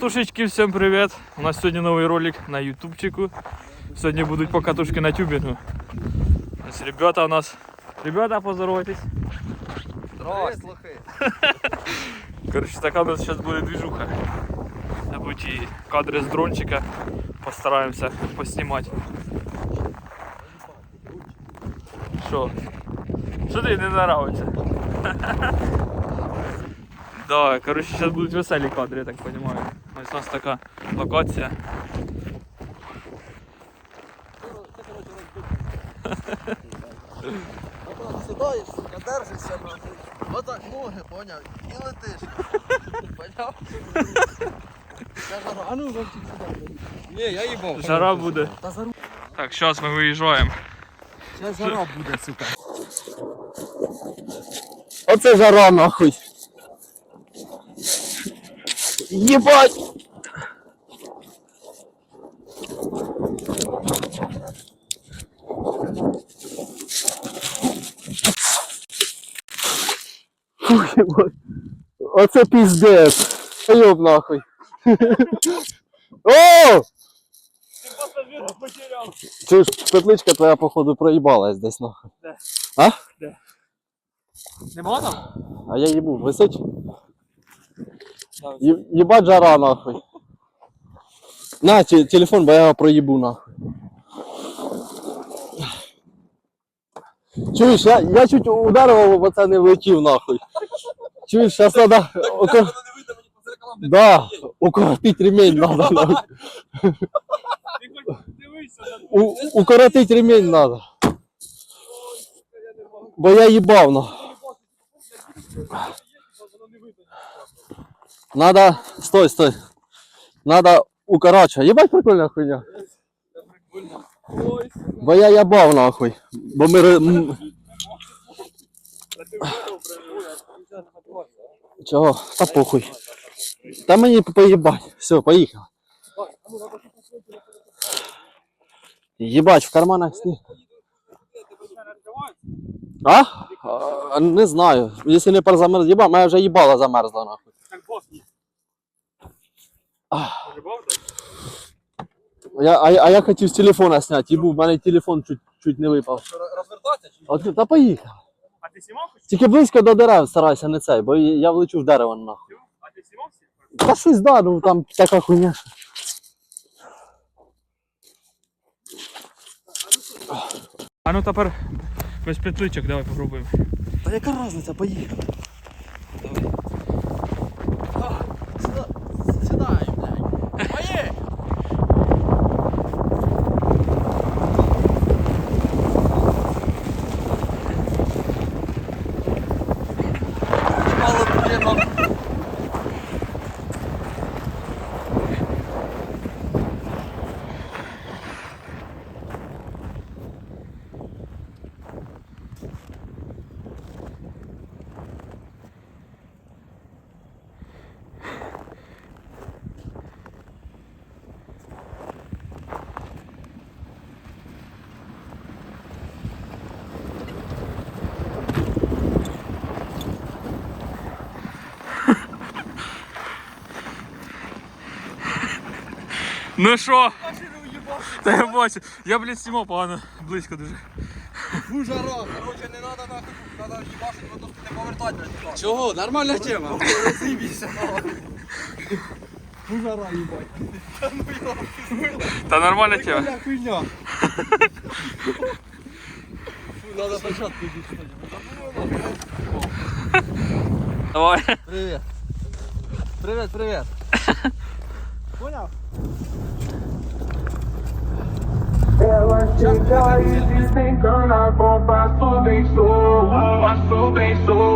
Тушечки, всем привет! У нас сегодня новый ролик на ютубчику. Сегодня будут покатушки на тюбингу. Ось ребята у нас... Ребята, поздоровайтесь. Короче, такая у нас сейчас будет движуха. Это будут и кадры с дрончика. Постараемся поснимать. Что? Что тебе не нравится? Да, короче, сейчас будут веселі кадри, я так понимаю. Ось у нас така локація. Сідаєш, сука, держишся нахуй. Отак ноги, поняв? І летиш. Поняв? Я жара, а ну вовчик сюди. Ні, я їбав. Жара буде. Та зару... Так, зараз ми виїжджаємо. Зараз жара буде, сука. Оце жара нахуй. Єбать! Єбать. Оце піздець. Йоб нахуй. О! Чуєш, петличка твоя, походу, проїбалась десь нахуй. Де? А? Нема там? А я їбу, висить? Є- Єбать жара нахуй. На, те- телефон, бо я його проїбу нахуй. Чуєш, я, я чуть ударив, бо це не влетів нахуй. Чуєш, зараз треба... Окор... Да, укоротить ремень надо. нахуй. У, укоротить ремень надо. Бо я їбав нахуй. Надо, стой, стой. Надо укорачивать. Ебать прикольная хуйня. Бо я ябав нахуй. Бо ми... Чого? Та похуй. Та мені поїбать. Все, поїхав. Єбать, в карманах сніг. А? а? Не знаю. Якщо не перезамерз, єба, мене вже їбала замерзла нахуй. Я, а, а я хотів з телефона зняти, і був, в мене телефон чуть, чуть не випав. Розвертатися чи От, та поїхав. А ти знімав хоч? Тільки близько до дерев старайся, не цей, бо я влечу в дерево нахуй. А ти знімав всі? Та щось да, ну там така хуйня. А ну тепер без петличок давай попробуємо. Та яка різниця, поїхав. сідай, блядь. Ну що? Та я бачу. Я, блядь, знімав погано, близько дуже. Фу, жара. Короче, не надо нахуй, надо їбашити, бо тут не повертати, блядь. Чого? Нормальна тема. Розібійся. Фу, жара, їбать. Та ну йо. Та нормальна тема. Бля, хуйня. Фу, надо початку дійти. Давай. Привіт. Привіт, привіт. Ela chega e desencana com passo é bem solto, passo bem solto.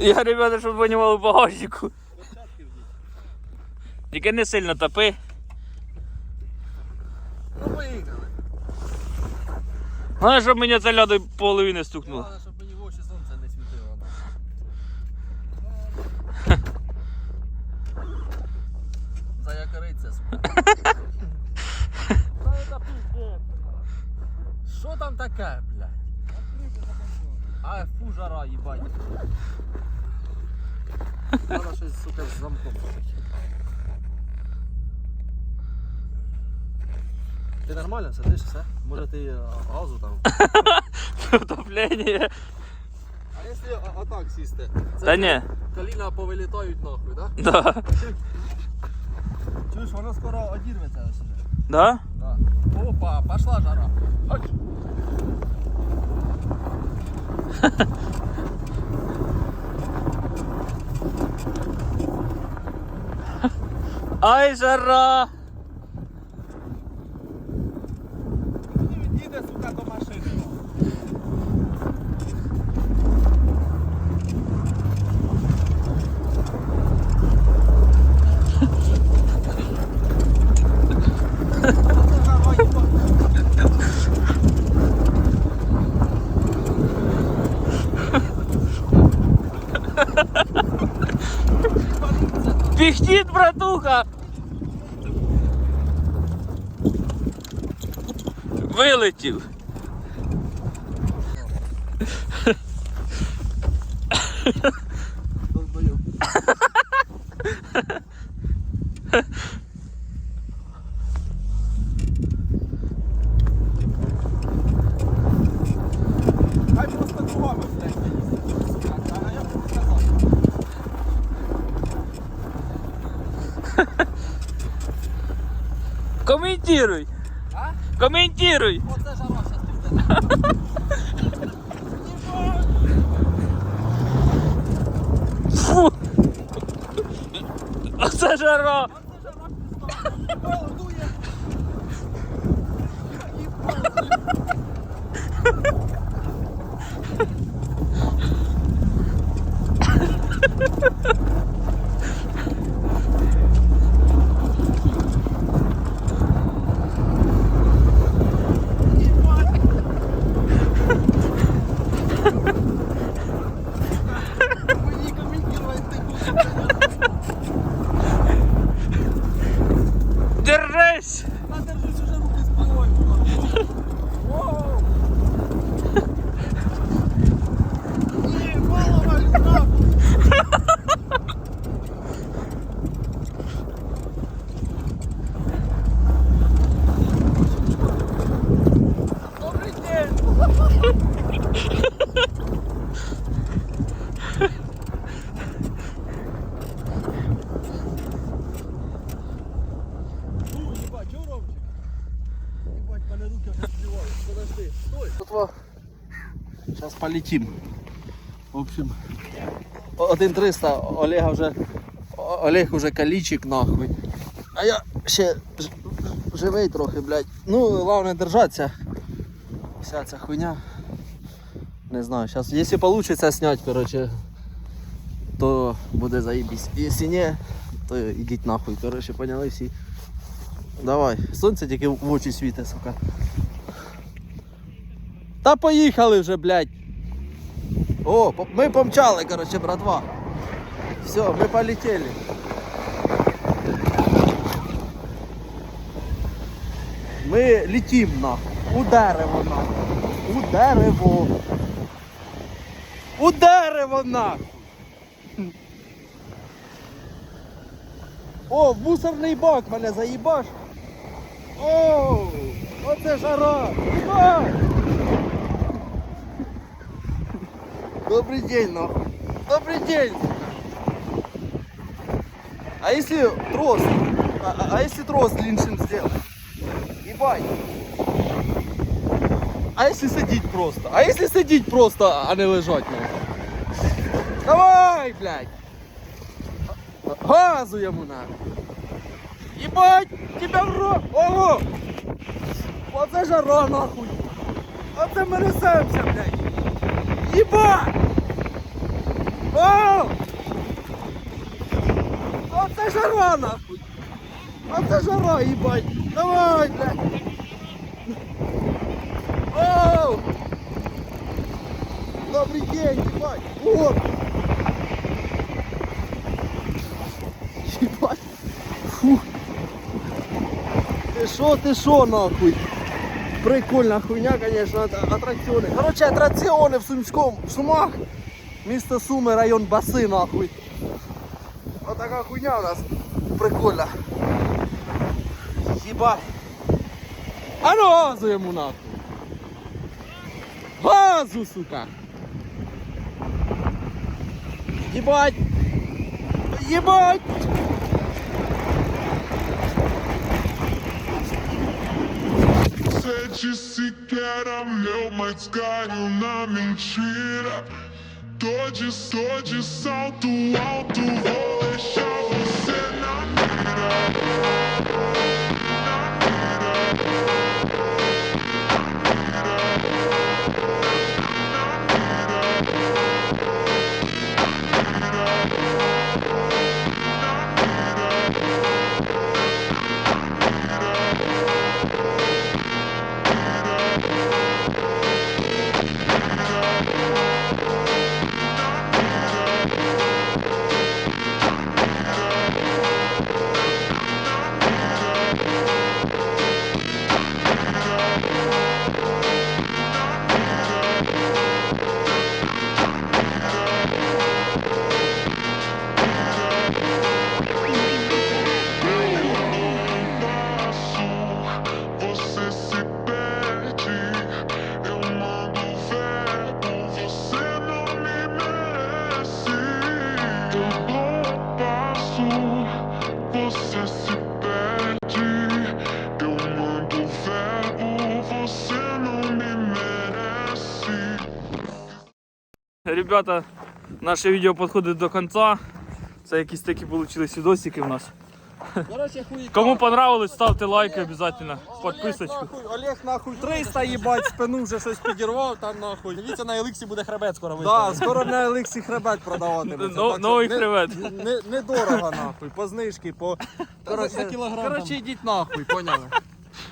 Я, ребята, щоб ви понімали в багажнику. Тільки не сильно топи. Ну поїхали. Головне, щоб мені це ляду половини стукнуло. Головне, щоб мені в очі сонце не світило. Заякориться. Що там таке? А, фу, жара, їбать. Треба щось, сука, з замком робити. Ти нормально сидиш, все? Може ти е, газу там? Утоплення. А якщо а- отак сісти? Це Та ні. Коліна повилітають нахуй, да? Да. Чуєш, воно скоро одірветься ось уже. Да? Да. Опа, пошла жара. Хоч. Ай, жара! Їде, сука, до машини. Сказав. Коментируй. А? Коментируй. Оце жара зараз піде. Фу. Оце жара. Мені коментувати не буду. Держись. Та держись уже руки спиною. Воу. Ні, голова нахуй. Добрий день. Ну, ебать, чё, Ромчик? Ебать, мене руки. Подожди, стой. Сейчас полетим. В общем, 1.300, Олега вже... Олег уже калічик нахуй. А я ще живий трохи, блядь. Ну, головне держатися. Вся ця хуйня. Не знаю, сейчас, если получится снять, короче, то буде заебись. Если не, то ідіть нахуй, короче, поняли всі. Давай, сонце тільки в очі світить, сука. Та поїхали вже, блядь. О, ми помчали, короче, братва. Все, ми полетели. Ми летим нахуй. У дерево нахуй. У дерево. У дерево нахуй. О, в мусорний бак мене заїбаш. О, оце жара. Їбать. Добрый день, нахуй. Добрый день. А если трос? А, а- а если трос длиннее сделать? Ебать. А если сидеть просто? А если сидеть просто, а не лежать, нахуй? Давай, блядь. Газу ему надо. Ебать, тебя в рот. Ого. Оце жара, нахуй. Оце ми несемося, блядь. Ебать. О! Оце жара нахуй! Оце жара, їбать! Давай, блядь! Оу! Добрый день, ебать! Вот! Ебать! Фу! Ты шо, ты шо, нахуй? Прикольна хуйня, конечно, это аттракционы. Короче, аттракционы в Сумском, в Сумах. Місто Суми, район Баси, нахуй. Вот така хуйня у нас. Прикольно. Ебать. А ну газу ему нахуй. Газу, сука. Ебать. Ебать. Você disse que era meu, mas caiu na mentira. Tô de, tô de salto Ребята, наше відео підходить до кінця. Це якісь такі вийшли відосики в нас. Короче, хуй. Кому понравилось, ставте лайки обов'язково, підписочку. Нахуй, Олег нахуй 300 їбать, спину вже щось підірвав там нахуй. Дивіться, на Еликсі буде хребет скоро Да, скоро на Еликсі хребет продаватиметься. Но- так що новий не- хребет. Не, недорого нахуй, по знижки, по... Короче, за кілограм короче, йдіть нахуй, поняли?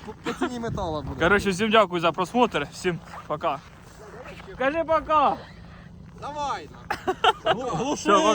По, по ціні металу буде. Коротше, всім дякую за просмотр, всім пока. Кажи пока. Давай. Пока.